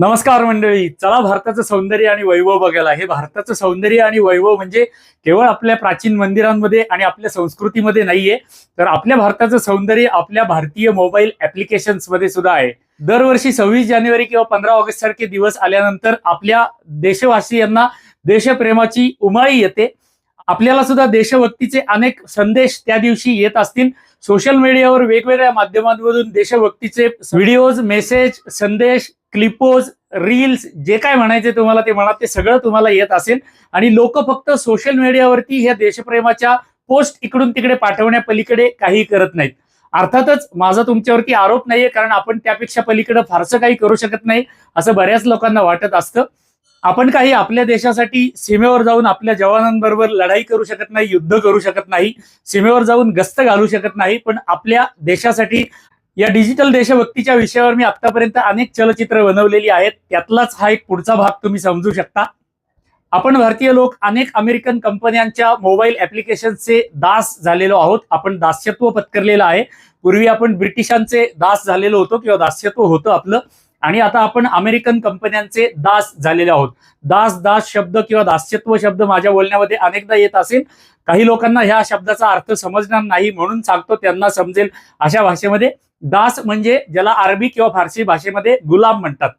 नमस्कार मंडळी. चला भारताचं सौंदर्य आणि वैभव बघायला. हे भारताचं सौंदर्य आणि वैभव म्हणजे केवळ आपल्या प्राचीन मंदिरांमध्ये आणि आपल्या संस्कृतीमध्ये नाहीये तर आपल्या भारताचं सौंदर्य आपल्या भारतीय मोबाईल ऍप्लिकेशन्समध्ये सुद्धा आहे. दरवर्षी सव्वीस जानेवारी किंवा पंधरा ऑगस्ट सारखे दिवस आल्यानंतर आपल्या देशवासियांना देशप्रेमाची उमाळी येते. आपल्याला सुद्धा देशभक्तीचे अनेक संदेश त्या दिवशी येत असतील. सोशल मीडियावर वेगवेगळ्या माध्यमांमधून देशभक्तीचे व्हिडिओज मेसेज संदेश क्लिपोज रील्स जे काय म्हणायचे तुम्हाला ते म्हणा ते सगळं तुम्हाला येत असेल. आणि लोक फक्त सोशल मीडियावरती ह्या देशप्रेमाच्या पोस्ट इकडून तिकडे पाठवण्या पलीकडे काही करत नाहीत. अर्थातच माझा तुमच्यावरती आरोप नाहीये कारण आपण त्यापेक्षा पलीकडे फारसं काही करू शकत नाही असं बऱ्याच लोकांना वाटत असतं. आपण काही आपल्या देशासाठी सीमेवर जाऊन आपल्या जवानांबरोबर लढाई करू शकत नाही युद्ध करू शकत नाही सीमेवर जाऊन गस्त घालू शकत नाही पण आपल्या देशासाठी या डिजिटल देशभक्तीच्या विषयावर मी आतापर्यंत अनेक चलचित्र बनवलेली आहेत. त्यातलाच हा एक पुढचा भाग तुम्ही समजू शकता. आपण भारतीय लोक अनेक अमेरिकन कंपन्यांच्या मोबाईल ऍप्लिकेशनचे दास झालेलो आहोत. आपण दास्यत्व पत्करलेलं आहे. पूर्वी आपण ब्रिटिशांचे दास झालेलो होतो किंवा दास्यत्व होतं आपलं. आणि आता आपण अमेरिकन कंपन्यांचे दास झालेले आहोत. दास दास शब्द किंवा दास्यत्व शब्द माझ्या बोलण्यामध्ये अनेकदा येत असेल. काही लोकांना ह्या शब्दाचा अर्थ समजणार नाही म्हणून सांगतो त्यांना समजेल अशा भाषेमध्ये. दास म्हणजे ज्याला अरबी किंवा फारसी भाषेमध्ये गुलाम म्हणतात.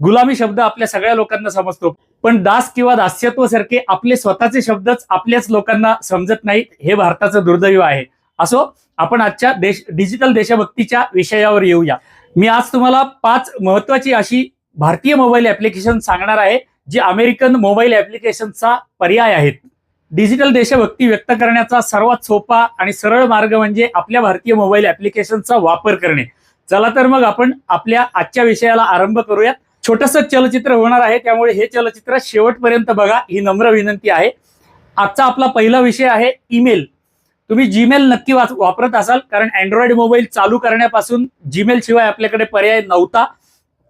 गुलामी शब्द आपल्या सगळ्या लोकांना समजतो. पण दास किंवा दास्यत्व सारखे आपले स्वतःचे शब्दच आपल्याच लोकांना समजत नाहीत हे भारताचं दुर्दैव आहे. असो आपण आजच्या देश डिजिटल देशभक्तीच्या विषयावर येऊया. मी आज तुम्हाला पाच महत्वाची अशी भारतीय मोबाईल ऍप्लिकेशन सांगणार आहे जी अमेरिकन मोबाईल ऍप्लिकेशनचा पर्याय आहेत. डिजिटल देशभक्ती व्यक्त करण्याचा सर्वात सोपा आणि सरळ मार्ग म्हणजे आपल्या भारतीय मोबाईल ऍप्लिकेशनचा वापर करणे. चला तर मग आपण आपल्या आजच्या विषयाला आरंभ करूयात. छोटस चलचित्र होणार आहे त्यामुळे हे चलचित्र शेवटपर्यंत बघा ही नम्र विनंती आहे. आजचा आपला पहिला विषय आहे ईमेल. तुम्ही जीमेल नक्की वाच- वापरत असाल कारण अँड्रॉइड मोबाईल चालू करण्यापासून जीमेल शिवाय आपल्याकडे पर्याय नव्हता.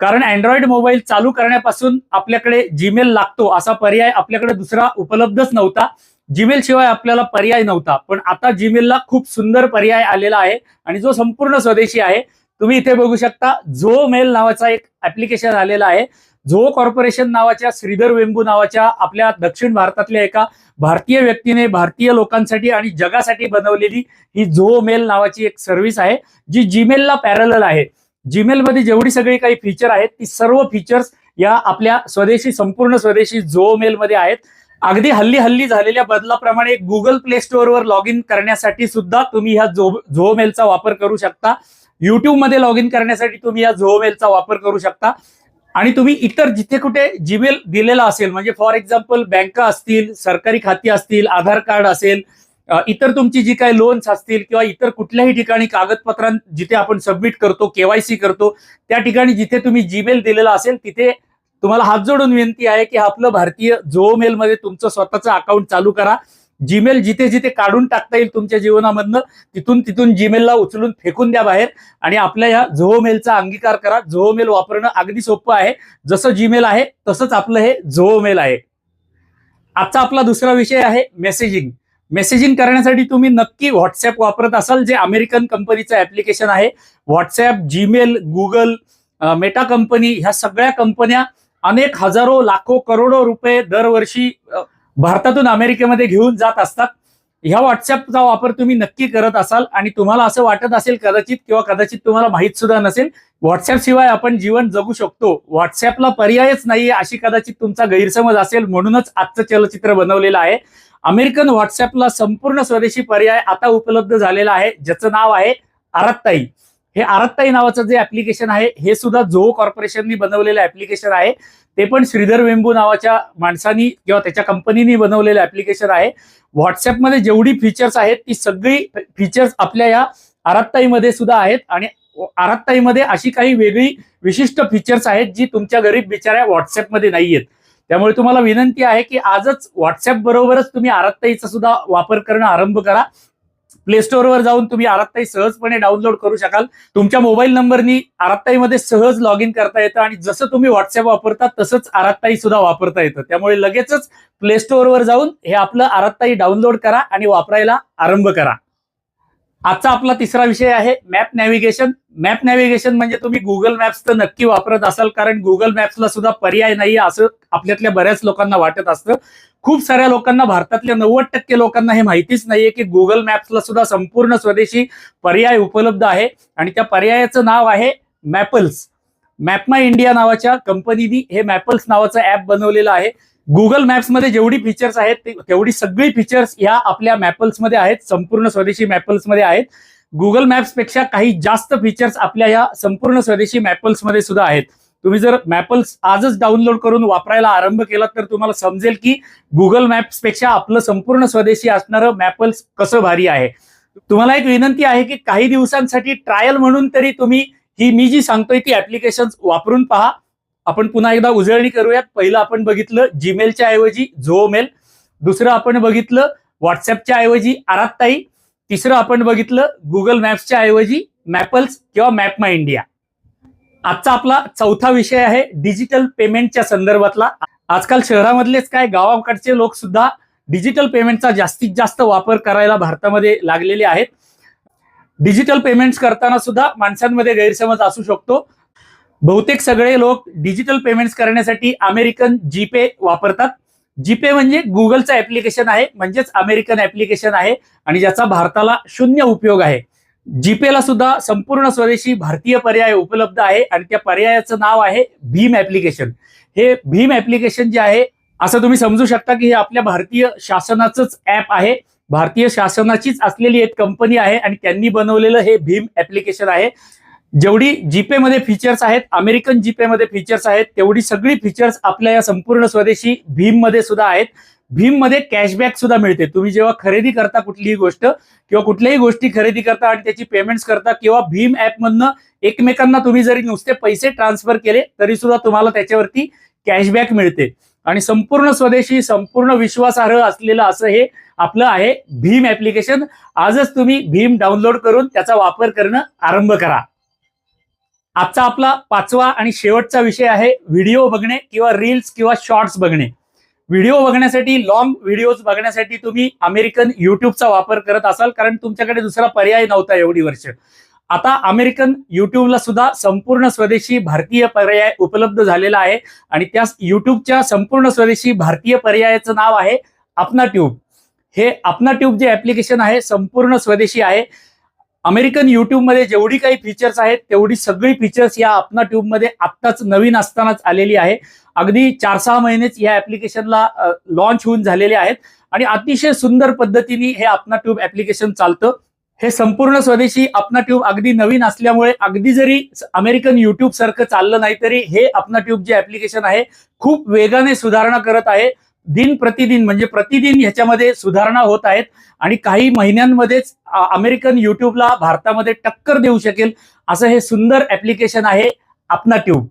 कारण अँड्रॉइड मोबाईल चालू करण्यापासून आपल्याकडे जीमेल लागतो. असा पर्याय आपल्याकडे दुसरा उपलब्धच नव्हता. जीमेल शिवाय आपल्याला पर्याय नव्हता. पण आता जीमेलला खूप सुंदर पर्याय आलेला आहे आणि जो संपूर्ण स्वदेशी आहे. तुम्ही इथे बघू शकता झो मेल नावाचा एक ऍप्लिकेशन आलेला आहे. झो कॉर्पोरेशन नावाच्या श्रीधर वेंबू नावाच्या आपल्या दक्षिण भारतातल्या एका भारतीय व्यक्तीने भारतीय लोकांसाठी आणि जगासाठी बनवलेली ही झो मेल नावाची एक सर्व्हिस आहे जी जीमेलला पॅरल आहे. जीमेलमध्ये जेवढी सगळी काही फीचर आहेत ती सर्व फीचर्स या आपल्या स्वदेशी संपूर्ण स्वदेशी जो मेलमध्ये आहेत. अगदी हल्ली हल्ली झालेल्या बदलाप्रमाणे गुगल प्ले स्टोअरवर लॉग इन करण्यासाठी सुद्धा तुम्ही ह्या झो झो मेलचा वापर करू शकता. युट्यूबमध्ये लॉग इन करण्यासाठी तुम्ही या झो मेलचा वापर करू शकता. आणि तुम्ही इतर जिथे कुठे जीमेल दिलेला असेल म्हणजे फॉर एक्झाम्पल बँका असतील सरकारी खाती असतील आधार कार्ड असेल इतर तुमची जी काही लोन्स असतील किंवा इतर कुठल्याही ठिकाणी कागदपत्रां जिथे आपण सबमिट करतो केवायसी करतो त्या ठिकाणी जिथे तुम्ही जीमेल दिलेला असेल तिथे तुम्हाला हात जोडून विनंती आहे की आपलं भारतीय झो मेलमध्ये तुमचं स्वतःचं अकाउंट चालू करा. जीमेल जिथे जिथे काढून टाकता येईल तुमच्या जीवनामधनं तिथून तिथून जीमेलला उचलून फेकून द्या बाहेर आणि आपल्या या झोहो मेलचा अंगीकार करा. झोहो मेल वापरणं अगदी सोपं आहे. जसं जीमेल आहे तसंच आपलं हे झोहो मेल आहे. आजचा आपला दुसरा विषय आहे मेसेजिंग मेसेजिंग करण्यासाठी तुम्ही नक्की व्हॉट्सअप वापरत असाल जे अमेरिकन कंपनीचं ऍप्लिकेशन आहे. WhatsApp Gmail Google Meta company ह्या सगळ्या कंपन्या अनेक हजारो लाखो करोडो रुपये दरवर्षी भारतातून अमेरिकेमध्ये घेऊन जात असतात. ह्या व्हॉट्सअपचा वापर तुम्ही नक्की करत असाल आणि तुम्हाला असं वाटत असेल कदाचित किंवा कदाचित तुम्हाला माहीत सुद्धा नसेल व्हॉट्सअप शिवाय आपण जीवन जगू शकतो. व्हॉट्सअपला पर्यायच नाहीये अशी कदाचित तुमचा गैरसमज असेल म्हणूनच आजचं चलचित्र बनवलेलं आहे. अमेरिकन व्हॉट्सअपला संपूर्ण स्वदेशी पर्याय आता उपलब्ध झालेला आहे ज्याचं नाव आहे आरात्ताई. हे आरात्ताई नावाचं जे ऍप्लिकेशन आहे हे सुद्धा झो कॉर्पोरेशननी बनवलेलं ऍप्लिकेशन आहे. ते पण श्रीधर वेंबू नावाच्या माणसानी किंवा त्याच्या कंपनीनी बनवलेलं ऍप्लिकेशन आहे. व्हॉट्सअपमध्ये जेवढी फीचर्स आहेत ती सगळी फीचर्स आपल्या या आरात्ताईमध्ये सुद्धा आहेत. आणि आरात्ताईमध्ये अशी काही वेगळी विशिष्ट फीचर्स आहेत जी तुमच्या गरीब बिचाऱ्या व्हॉट्सअपमध्ये नाही आहेत त्यामुळे तुम्हाला विनंती आहे की आजच व्हॉट्सअप बरोबरच तुम्ही आरात्ताईचा सुद्धा वापर करणं आरंभ करा. प्ले स्टोअरवर जाऊन तुम्ही आरात्ताई सहजपणे डाउनलोड करू शकाल. तुमच्या मोबाईल नंबरनी आरात्ताईमध्ये सहज लॉग इन करता येतं आणि जसं तुम्ही व्हॉट्सअप वापरता तसंच आरात्ताई सुद्धा वापरता येतं. त्यामुळे लगेचच प्ले स्टोअरवर जाऊन हे आपलं आरात्ताई डाउनलोड करा आणि वापरायला आरंभ करा. आजचा आपला तिसरा विषय आहे मॅप नॅव्हिगेशन मॅप नॅव्हिगेशन म्हणजे तुम्ही गुगल मॅप्स तर नक्की वापरत असाल कारण गुगल मॅप्सला सुद्धा पर्याय नाही असं आपल्यातल्या बऱ्याच लोकांना वाटत असतं. खूप साऱ्या लोकांना भारतातल्या नव्वद टक्के लोकांना हे माहितीच नाहीये की गुगल मॅप्सला सुद्धा संपूर्ण स्वदेशी पर्याय उपलब्ध आहे. आणि त्या पर्यायाचं नाव आहे मॅपल्स मॅपमा इंडिया नावाच्या कंपनीनी हे मॅपल्स नावाचं ऍप बनवलेलं आहे. गुगल मॅप्समध्ये जेवढी फीचर्स आहेत तेवढी सगळी फीचर्स या आपल्या मॅपल्समध्ये आहेत संपूर्ण स्वदेशी मॅपल्समध्ये आहेत. गुगल मॅप्सपेक्षा काही जास्त फीचर्स आपल्या या संपूर्ण स्वदेशी मॅपल्समध्ये सुद्धा आहेत. तुम्ही जर मॅपल्स आजच डाउनलोड करून वापरायला आरंभ केला तर तुम्हाला समजेल की गुगल मॅप्सपेक्षा आपलं संपूर्ण स्वदेशी असणारं मॅपल्स कसं भारी आहे. तुम्हाला एक विनंती आहे की काही दिवसांसाठी ट्रायल म्हणून तरी तुम्ही ही मी जी सांगतोय ती ऍप्लिकेशन वापरून पहा. आपण पुन्हा एकदा उजळणी करूयात. पहिलं आपण बघितलं जीमेलच्या ऐवजी झोमेल दुसरं आपण बघितलं व्हॉट्सअपच्या ऐवजी आरात्ताई. तिसरं आपण बघितलं गुगल मॅप्सच्या ऐवजी मॅपल्स किंवा मॅप माय इंडिया आजचा आपला चौथा विषय आहे डिजिटल पेमेंटच्या संदर्भातला. आजकाल शहरामधलेच काय गावाकडचे लोक सुद्धा डिजिटल पेमेंटचा जास्तीत जास्त वापर करायला भारतामध्ये लागलेले आहेत. डिजिटल पेमेंट्स करताना सुद्धा माणसांमध्ये गैरसमज असू शकतो. बहुतेक सगळे लोक डिजिटल पेमेंट्स करण्यासाठी अमेरिकन जीपे वापरतात. जीपे म्हणजे गुगलचं ऍप्लिकेशन आहे म्हणजेच अमेरिकन ऍप्लिकेशन आहे आणि ज्याचा भारताला शून्य उपयोग आहे. जीपेला सुद्धा संपूर्ण स्वदेशी भारतीय पर्याय उपलब्ध आहे आणि त्या पर्यायाचं नाव आहे भीम ऍप्लिकेशन हे भीम ऍप्लिकेशन जे आहे असं तुम्ही समजू शकता की हे आपल्या भारतीय शासनाचंच ऍप आहे. भारतीय शासनाचीच असलेली एक कंपनी आहे आणि त्यांनी बनवलेलं हे भीम ऍप्लिकेशन आहे. जेवढी जीपे मध्ये फीचर्स आहेत अमेरिकन जीपे मध्ये फीचर्स आहेत तेवढी सगळी फीचर्स आपल्या या संपूर्ण स्वदेशी भीममध्ये सुद्धा आहेत. भीममध्ये कॅशबॅक सुद्धा मिळते. तुम्ही जेव्हा खरेदी करता कुठलीही गोष्ट किंवा कुठल्याही गोष्टी खरेदी करता आणि त्याची पेमेंट्स करता किंवा भीम ऍप मधनं एकमेकांना तुम्ही जरी नुसते पैसे ट्रान्सफर केले तरी सुद्धा तुम्हाला त्याच्यावरती कॅशबॅक मिळते. आणि संपूर्ण स्वदेशी संपूर्ण विश्वासार्ह असलेलं असं हे आपलं आहे भीम ऍप्लिकेशन आजच तुम्ही भीम डाउनलोड करून त्याचा वापर करणं आरंभ करा. आजचा आपला पाचवा आणि शेवटचा विषय आहे व्हिडिओ बघणे किंवा रील्स किंवा शॉर्ट्स बघणे. व्हिडिओ बघण्यासाठी लॉंग व्हिडिओज बघण्यासाठी तुम्ही अमेरिकन युट्यूबचा वापर करत असाल कारण तुमच्याकडे दुसरा पर्याय नव्हता एवढी वर्ष. आता अमेरिकन युट्यूबला सुद्धा संपूर्ण स्वदेशी भारतीय पर्याय उपलब्ध झालेला आहे आणि त्या युट्यूबच्या संपूर्ण स्वदेशी भारतीय पर्यायाचं नाव आहे अपना ट्यूब हे अपना ट्यूब जे ऍप्लिकेशन आहे संपूर्ण स्वदेशी आहे. अमेरिकन युट्यूबमध्ये जेवढी काही फीचर्स आहेत तेवढी सगळी फीचर्स या अपना ट्यूबमध्ये आत्ताच नवीन असतानाच आलेली आहे. अगदी चार सहा महिनेच या ऍप्लिकेशनला लॉन्च होऊन झालेले आहेत. आणि अतिशय सुंदर पद्धतीने हे अपना ट्यूब ऍप्लिकेशन चालतं. हे संपूर्ण स्वदेशी अपना ट्यूब अगदी नवीन असल्यामुळे अगदी जरी अमेरिकन युट्यूब सारखं चाललं नाही तरी हे अपना ट्यूब जे ऍप्लिकेशन आहे खूप वेगाने सुधारणा करत आहे. दिन प्रतिदिन म्हणजे प्रतिदिन ह्याच्यामध्ये सुधारणा होत आहेत आणि काही महिन्यांमध्येच अमेरिकन युट्यूबला भारतामध्ये टक्कर देऊ शकेल असं हे सुंदर ऍप्लिकेशन आहे आपना ट्यूब.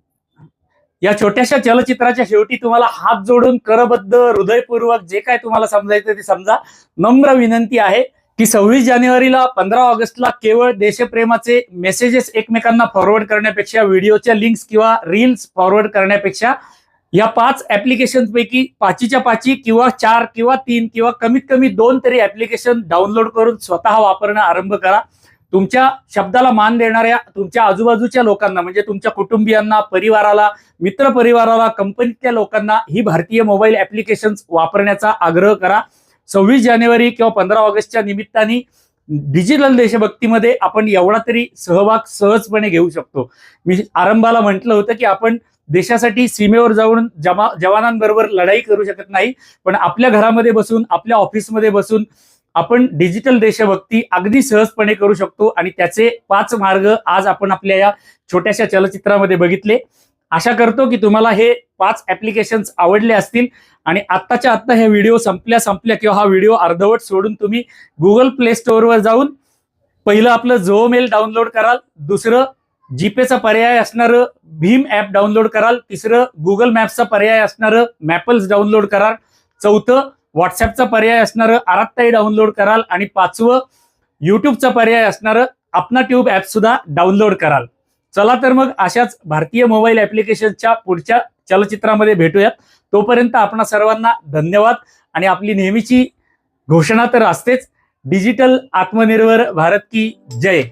या छोट्याशा चलचित्राच्या शेवटी तुम्हाला हात जोडून करबद्ध हृदयपूर्वक जे काय तुम्हाला समजायचं ते समजा. नम्र विनंती आहे की सव्वीस जानेवारीला पंधरा ऑगस्टला केवळ देशप्रेमाचे मेसेजेस एकमेकांना फॉरवर्ड करण्यापेक्षा व्हिडिओच्या लिंक्स किंवा रील्स फॉरवर्ड करण्यापेक्षा या पाच ऍप्लिकेशनपैकी पाचीच्या पाची किंवा चार किंवा तीन किंवा कमीत कमी दोन तरी ऍप्लिकेशन डाउनलोड करून स्वतः वापरणं आरंभ करा. तुमच्या शब्दाला मान देणाऱ्या तुमच्या आजूबाजूच्या लोकांना म्हणजे तुमच्या कुटुंबियांना परिवाराला मित्र परिवाराला कंपनीतल्या लोकांना ही भारतीय मोबाईल ऍप्लिकेशन वापरण्याचा आग्रह करा. सव्वीस जानेवारी किंवा पंधरा ऑगस्टच्या निमित्ताने डिजिटल देशभक्तीमध्ये आपण एवढा तरी सहभाग सहजपणे घेऊ शकतो. मी आरंभाला म्हटलं होतं की आपण देशासाठी सीमेवर जाऊन जमा जवानांबरोबर लढाई करू शकत नाही पण आपल्या घरामध्ये बसून आपल्या ऑफिसमध्ये बसून आपण डिजिटल देशभक्ती अगदी सहजपणे करू शकतो आणि त्याचे पाच मार्ग आज आपण आपल्या या छोट्याशा चलचित्रामध्ये बघितले. आशा करतो की तुम्हाला हे पाच ऍप्लिकेशन्स आवडले असतील आणि आत्ताच्या आत्ता हे व्हिडिओ संपल्या संपल्या किंवा हा व्हिडिओ अर्धवट सोडून तुम्ही गुगल प्ले स्टोअरवर जाऊन पहिलं आपलं झो मेल डाउनलोड कराल दुसरं जीपेचा पर्याय असणारं भीम ऍप डाउनलोड कराल. तिसरं गुगल मॅप्सचा पर्याय असणारं मॅपल्स डाउनलोड कराल. चौथं व्हॉट्सअपचा पर्याय असणारं आरात्ताई डाउनलोड कराल. आणि पाचवं युट्यूबचा पर्याय असणारं अपना ट्यूब ॲप सुद्धा डाउनलोड कराल. चला तर मग अशाच भारतीय मोबाईल ॲप्लिकेशनच्या पुढच्या चलचित्रामध्ये भेटूयात. तोपर्यंत आपणा सर्वांना धन्यवाद. आणि आपली नेहमीची घोषणा तर असतेच. डिजिटल आत्मनिर्भर भारत की जय.